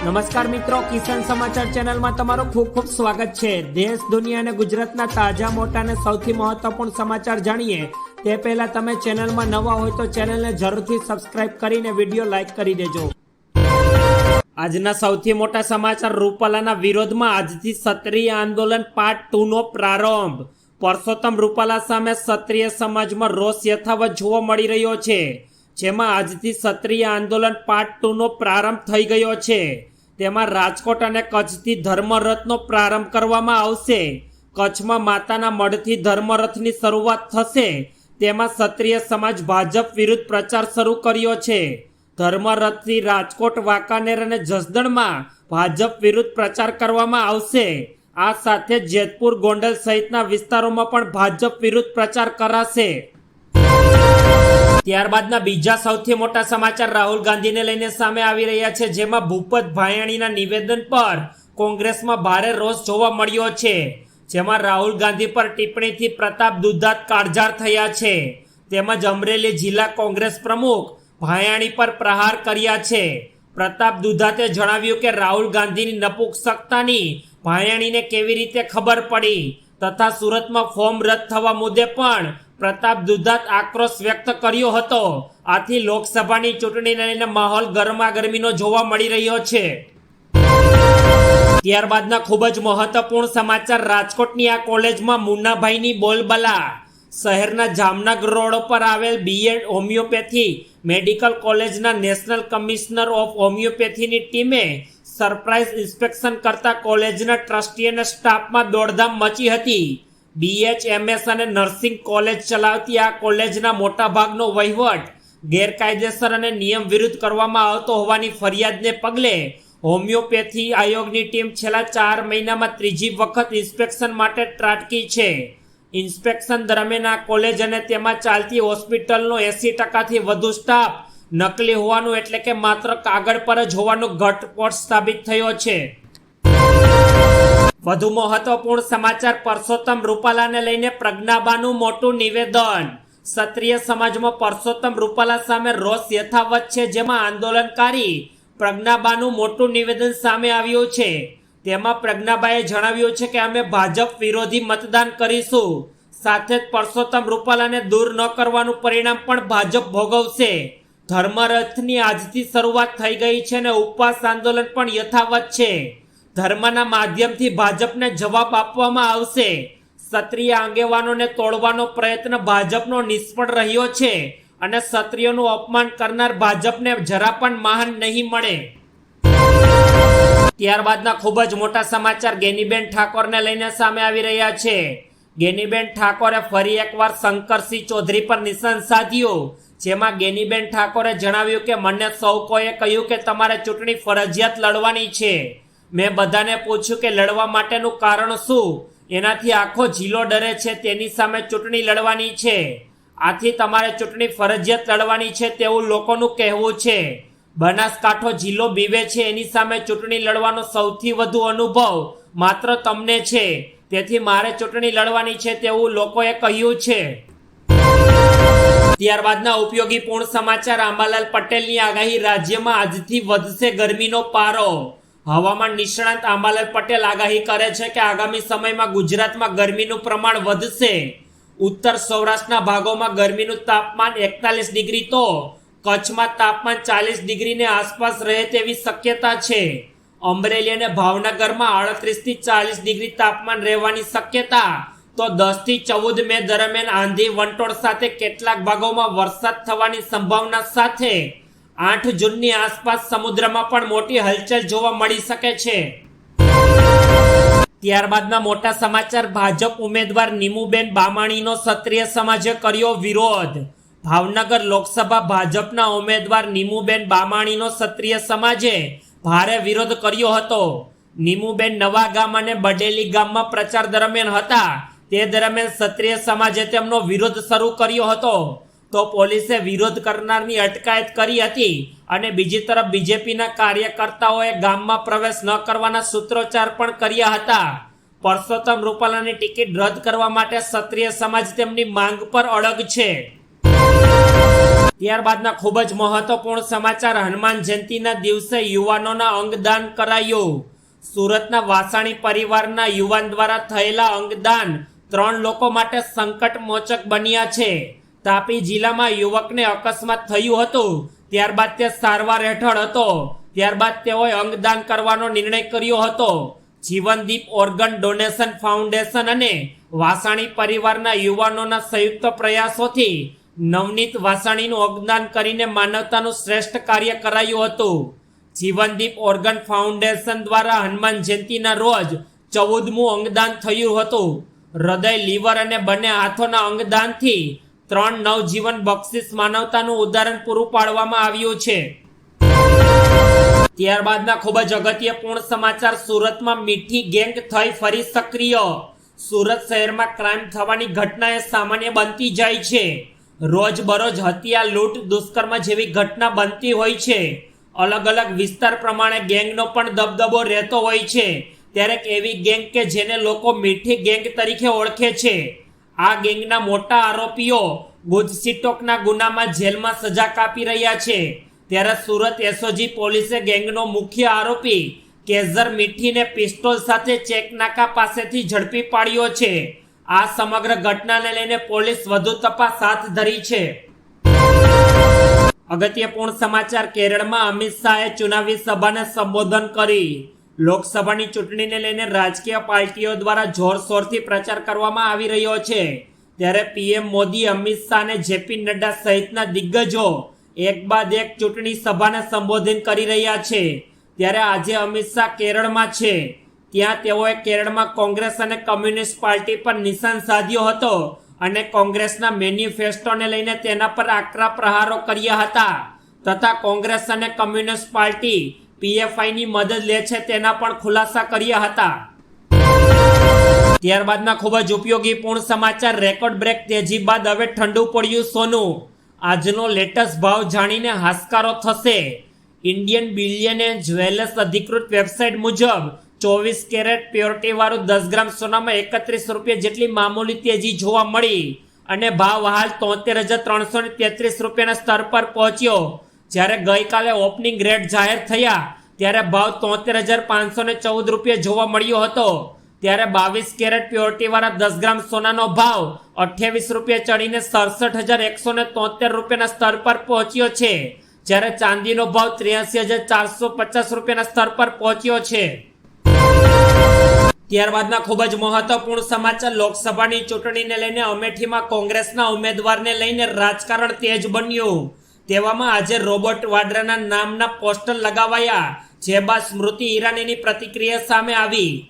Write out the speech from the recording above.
નમસ્કાર મિત્રો, કિસાન સમાચાર ચેનલમાં તમારું ખૂબ ખૂબ સ્વાગત છે. દેશ, દુનિયા અને ગુજરાતના તાજા, મોટા અને સૌથી મહત્વપૂર્ણ સમાચાર જાણીએ. તે પહેલા તમે ચેનલમાં નવા હોય તો ચેનલને જરૂરથી સબસ્ક્રાઇબ કરીને વીડિયો લાઇક કરી દેજો. આજના સૌથી મોટા સમાચાર, રૂપાલાના વિરોધમાં આજથી ક્ષત્રિય આંદોલન પાર્ટ ટુ નો પ્રારંભ. પરસોત્તમ રૂપાલા સામે ક્ષત્રિય સમાજમાં રોષ યથાવત જોવા મળી રહ્યો છે, જેમાં આજથી ક્ષત્રિય આંદોલન પાર્ટ ટુ નો પ્રારંભ થઈ ગયો છે. તેમાં રાજકોટ અને કચ્છથી ધર્મરથનો પ્રારંભ કરવામાં આવશે. કચ્છમાં માતાના મઢથી ધર્મરથની શરૂઆત થશે. તેમાં ક્ષત્રિય સમાજ ભાજપ વિરુદ્ધ પ્રચાર શરૂ કર્યો છે. ધર્મરથથી રાજકોટ, વાંકાનેર અને જસદણમાં ભાજપ વિરુદ્ધ પ્રચાર કરવામાં આવશે. આ સાથે જેતપુર, ગોંડલ સહિતના વિસ્તારોમાં પણ ભાજપ વિરુદ્ધ પ્રચાર કરાશે. ત્યારબાદના બીજા સૌથી મોટા સમાચાર રાહુલ ગાંધીને લઈને સામે આવી રહ્યા છે, જેમાં ભૂપત ભાયાણીના નિવેદન પર કોંગ્રેસમાં ભારે રોષ જોવા મળ્યો છે, જેમાં રાહુલ ગાંધી પર ટિપ્પણીથી પ્રતાપ દુધાત કાળજાર થયા છે, તેમજ અમરેલી જિલ્લા કોંગ્રેસ પ્રમુખ ભાયાણી પર પ્રહાર કર્યા છે. પ્રતાપ દુધાતે જણાવ્યું કે રાહુલ ગાંધીની નપુંસકતાની ભાયાણીને કેવી રીતે ખબર પડી, તથા સુરતમાં ફોર્મ રદ થવા મુદ્દે પણ પ્રતાપ દુધાત આક્રોશ વ્યક્ત કર્યો હતો. આથી લોકસભાની ચૂંટણીને લઈને માહોલ ગરમાગરમીનો જોવા મળી રહ્યો છે. ત્યારબાદના ખૂબ જ મહત્વપૂર્ણ સમાચાર રાજકોટની આ કોલેજમાં મુન્નાભાઈની બોલબલા. શહેરના જામનગર રોડ પર આવેલ બીએડ હોમિયોપેથી મેડિકલ કોલેજના નેશનલ કમિશનર ઓફ હોમિયોપેથીની ટીમે સરપ્રાઇઝ ઇન્સ્પેક્શન કરતા કોલેજના ટ્રસ્ટી અને સ્ટાફમાં દોડધામ મચી હતી. બીએચએમએસ અને નર્સિંગ કોલેજ ચલાવતી આ કોલેજના મોટાભાગનો વહીવટ ગેરકાયદેસર અને નિયમ વિરુદ્ધ કરવામાં આવતો હોવાની ફરિયાદને પગલે હોમિયોપેથી આયોગની ટીમ છેલ્લા ચાર મહિનામાં ત્રીજી વખત ઇન્સ્પેક્શન માટે ત્રાટકી છે. ઇન્સ્પેક્શન દરમિયાન આ કોલેજ અને તેમાં ચાલતી હોસ્પિટલનો એસી ટકાથી વધુ સ્ટાફ નકલી હોવાનું એટલે કે માત્ર કાગળ પર જ હોવાનું ઘટસ્ફોટ સાબિત થયો છે. વધુ મહત્વપૂર્ણ સમાચાર પરસોત્તમ રૂપાલાને લઈને પ્રજ્ઞાબાનું મોટું નિવેદન. ક્ષત્રિય સમાજમાં પરસોત્તમ રૂપાલા સામે રોષ યથાવત છે, જેમાં આંદોલનકારી પ્રજ્ઞાબાનું મોટું નિવેદન સામે આવ્યું છે. તેમાં પ્રજ્ઞાબાએ જણાવ્યું છે કે અમે ભાજપ વિરોધી મતદાન કરીશું. સાથે જ પરસોત્તમ રૂપાલાને દૂર ન કરવાનું પરિણામ પણ ભાજપ ભોગવશે. ધર્મરથની આજથી શરૂઆત થઈ ગઈ છે અને ઉપવાસ આંદોલન પણ યથાવત છે. ધર્મના માધ્યમથી ભાજપને જવાબ આપવામાં આવશે. ક્ષત્રિય આગેવાનોને તોડવાનો પ્રયત્ન ભાજપનો નિષ્ફળ રહ્યો છે અને ક્ષત્રિયોનું અપમાન કરનાર ભાજપને જરા પણ માન નહીં મળે. ત્યારબાદના ખૂબ જ મોટા સમાચાર ગેનીબેન ઠાકોરને લઈને સામે આવી રહ્યા છે. ગેનીબેન ઠાકોરે ફરી એકવાર શંકરસિંહ ચૌધરી પર નિશાન સાધ્યું, જેમાં ગેનીબેન ઠાકોરે જણાવ્યું કે, મને સૌ કોઈએ કહ્યું કે તમારે ચૂંટણી ફરજિયાત લડવાની છે. મેં બધાને પૂછ્યું કે લડવા માટેનું કારણ શું? એનાથી આખો જિલ્લો ડરે છે, તેની સામે ચૂંટણી લડવાની છે. આથી તમારે ચૂંટણી ફરજિયાત લડવાની છે તેવું લોકોનું કહેવું છે. બનાસકાંઠો જિલ્લો બીવે છે, એની સામે ચૂંટણી લડવાનો સૌથી વધુ અનુભવ માત્ર તમને છે. તેથી મારે ચૂંટણી લડવાની છે તેવું લોકોએ કહ્યું છે. ત્યારબાદના ઉપયોગી પૂર્ણ સમાચાર આંબાલાલ પટેલની આગાહી રાજ્યમાં આજથી વધશે ગરમીનો પારો. હવામાન નિષ્ણાંત આંબાલાલ પટેલ આગાહી કરે છે કે આગામી સમયમાં ગુજરાતમાં ગરમીનું પ્રમાણ વધશે. ઉત્તર સૌરાષ્ટ્રના ભાગોમાં ગરમીનું તાપમાન એકતાલીસ ડિગ્રી તો કચ્છમાં તાપમાન ચાલીસ ડિગ્રીને આસપાસ રહે તેવી શક્યતા છે. અમરેલી અને ભાવનગરમાં આડત્રીસથી ચાલીસ ડિગ્રી તાપમાન રહેવાની શક્યતા તો દસથી ચૌદ મે દરમિયાન આંધી વંટોળ સાથે કેટલાક ભાગોમાં વરસાદ થવાની સંભાવના સાથે આઠ જૂનની આસપાસ સમુદ્રમાં પણ મોટી હલચલ જોવા મળી શકે છે. ત્યારબાદના મોટા સમાચાર, ભાજપ ઉમેદવાર નીમુબેન બામાણીનો ક્ષત્રિય સમાજે કર્યો વિરોધ. ભાવનગર લોકસભા ભાજપના ઉમેદવાર નીમુબેન બામાણીનો ક્ષત્રિય સમાજે ભારે વિરોધ કર્યો હતો. નીમુબેન નવા ગામ અને બડેલી ગામમાં પ્રચાર દરમિયાન હતા. તે દરમિયાન ક્ષત્રિય સમાજે તેમનો વિરોધ શરૂ કર્યો હતો. તો પોલીસે વિરોધ કરનારની અટકાયત કરી હતી અને બીજી તરફ બીજેપીના કાર્યકર્તાઓએ ગામમાં પ્રવેશ ન કરવાના સૂત્રોચ્ચાર પણ કર્યા હતા. પરસોત્તમ રૂપાલાની ટિકિટ રદ કરવા માટે ક્ષત્રિય સમાજ તેમની માંગ પર અડગ છે. ત્યારબાદના ખૂબ જ મહત્વપૂર્ણ સમાચાર, હનુમાન જયંતિના દિવસે યુવાનોના અંગદાન કરાયું. સુરતના વાસાણી પરિવારના યુવાન દ્વારા થયેલા અંગદાન ત્રણ લોકો માટે સંકટ મોચક બન્યા છે. તાપી જિલ્લામાં યુવકને અકસ્માત થયું હતું. ત્યારબાદ તે સારવાર હેઠળ હતો. ત્યારબાદ તેઓએ અંગદાન કરવાનો નિર્ણય કર્યો હતો. જીવનદીપ ઓર્ગન ડોનેશન ફાઉન્ડેશન અને વાસાણી પરિવારના યુવાનોના સંયુક્ત પ્રયાસોથી નવનીત વાસાણીનું અંગદાન કરીને માનવતાનું શ્રેષ્ઠ કાર્ય કરાયું હતું. જીવનદીપ ઓર્ગન ફાઉન્ડેશન દ્વારા હનુમાન જયંતિના રોજ ચૌદમું અંગદાન થયું હતું. હૃદય, લીવર અને બંને હાથોના અંગદાનથી ત્રણ નવજીવન બક્ષિસ માનવતાનું ઉદાહરણ પૂરું પાડવામાં આવ્યું છે. ત્યારબાદના ખૂબ જ અગત્યપૂર્ણ સમાચાર સુરતમાં મીઠી ગેંગ થઈ ફરી સક્રિય. સુરત શહેરમાં ક્રાઇમ થવાની ઘટના એ સામાન્ય બનતી જાય છે. રોજબરોજ હત્યા, લૂંટ, દુષ્કર્મ જેવી ઘટના બનતી હોય છે. અલગ અલગ વિસ્તાર પ્રમાણે ગેંગનો પણ દબદબો રહેતો હોય છે. ત્યારે એવી ગેંગ કે જેને લોકો મીઠી ગેંગ તરીકે ઓળખે છે. આ ગેંગના મોટા આરોપીઓ ગુજસીટોકના ગુનામાં જેલમાં સજા કાપી રહ્યા છે. ત્યારે સુરત એસઓજી પોલીસે ગેંગનો મુખ્ય આરોપી કેઝર મીઠીને પિસ્તોલ સાથે ચેક નાકા પાસેથી ઝડપી પાડ્યો છે. આ સમગ્ર ઘટનાને લઈને પોલીસ વધુ તપાસ હાથ ધરી છે. અગત્યપૂર્ણ સમાચાર કેરળમાં અમિત શાહે ચુનાવી સભાને સંબોધન કરી. લોકસભાની ચૂંટણીને લઈને રાજકીય પાર્ટીઓ દ્વારા જોરશોરથી પ્રચાર કરવામાં આવી રહ્યો છે. ત્યારે પીએમ મોદી, અમિત શાહ અને જેપી નડ્ડા સહિતના દિગ્ગજો એક બાદ એક ચૂંટણી સભાને સંબોધન કરી રહ્યા છે. ત્યારે આજે અમિત શાહ કેરળમાં છે. ત્યાં તેઓએ કેરળમાં કોંગ્રેસ અને કમ્યુનિસ્ટ પાર્ટી પર નિશાન સાધ્યો હતો અને કોંગ્રેસના મેનિફેસ્ટોને લઈને તેના પર આકરા પ્રહારો કર્યા હતા. તથા કોંગ્રેસ અને કમ્યુનિસ્ટ પાર્ટી પીએફઆઈની મદદ લે છે તેના પણ ખુલાસા કર્યા હતા. ત્યારબાદના ખૂબ જ ઉપયોગી પૂર્ણ સમાચાર રેકોર્ડ બ્રેક તેજી બાદ હવે ઠંડુ પડ્યું સોનું. આજનો લેટેસ્ટ ભાવ જાણીને હાશકારો થશે. ઇન્ડિયન બિલિયન જ્વેલર્સ અધિકૃત વેબસાઇટ મુજબ ચોવીસ કેરેટ પ્યોરિટી વાળું દસ ગ્રામ સોનામાં એકત્રીસ રૂપિયા જેટલી મામૂલી તેજી જોવા મળી અને ભાવ હાલ તોતેર હજાર ત્રણસો ને તેત્રીસ રૂપિયાના સ્તર પર પહોંચ્યો. જ્યારે ગઈકાલે ઓપનિંગ રેટ જાહેર થયા, ત્યારે ભાવ તોતેર હજાર પાંચસો ને ચૌદ રૂપિયા જોવા મળ્યો હતો. ત્યારે બાવીસ કેરેટ પ્યોરિટી વાળા દસ ગ્રામ સોનાનો ભાવ અઠ્યાવીસ રૂપિયા ચડીને સડસઠ હજાર એકસો ને તોતેર રૂપિયાના સ્તર પર પહોંચ્યો છે, જ્યારે ચાંદીનો ભાવ ત્રેસી હજાર ચારસો પચાસ રૂપિયાના સ્તર પર પહોંચ્યો છે. ત્યારબાદના ખૂબ જ મહત્વપૂર્ણ સમાચાર, લોકસભાની ચૂંટણીને લઈને અમેઠીમાં કોંગ્રેસના ઉમેદવારને લઈને રાજકારણ તેજ બન્યું. તેવામાં આજે રોબર્ટ વાડ્રાના નામના પોસ્ટર લગાવાયા જે બાદ સ્મૃતિ ઈરાનીની પ્રતિક્રિયા સામે આવી.